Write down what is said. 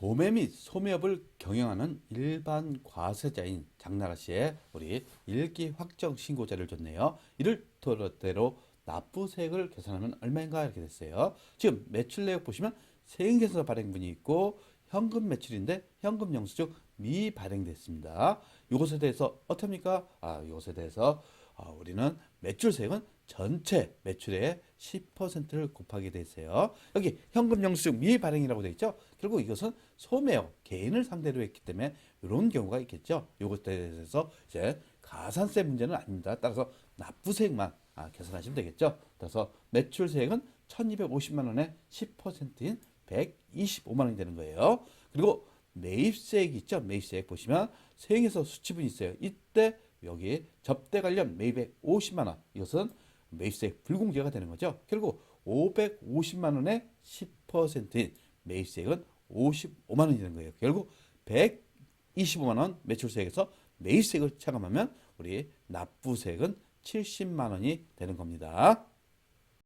도매 및 소매업을 경영하는 일반 과세자인 장나라 씨의 우리 일기 확정 신고자를 줬네요. 이를 토대로 납부세액을 계산하면 얼마인가 이렇게 됐어요. 지금 매출 내역 보시면 세액계산서 발행분이 있고 현금 매출인데 현금 영수증 미발행됐습니다. 이것에 대해서 어떻습니까? 아, 이것에 대해서 아, 우리는 매출세액은 전체 매출의 10%를 곱하게 돼 있어요. 여기 현금 영수증 미발행이라고 되어 있죠. 결국 이것은 소매업 개인을 상대로 했기 때문에 이런 경우가 있겠죠. 이것에 대해서 이제 가산세 문제는 아닙니다. 따라서 납부세액만 아, 계산하시면 되겠죠. 따라서 매출세액은 1,250만 원의 10%인 125만 원이 되는 거예요. 그리고 매입세액이 있죠. 매입세액 보시면 세액에서 수치분이 있어요. 이때 여기 접대 관련 매입액 50만 원. 이것은 매입세액 불공제가 되는 거죠. 결국 550만 원의 10%인 매입세액은 55만 원이 되는 거예요. 결국 125만 원 매출세액에서 매입세액을 차감하면 우리 납부세액은 70만 원이 되는 겁니다.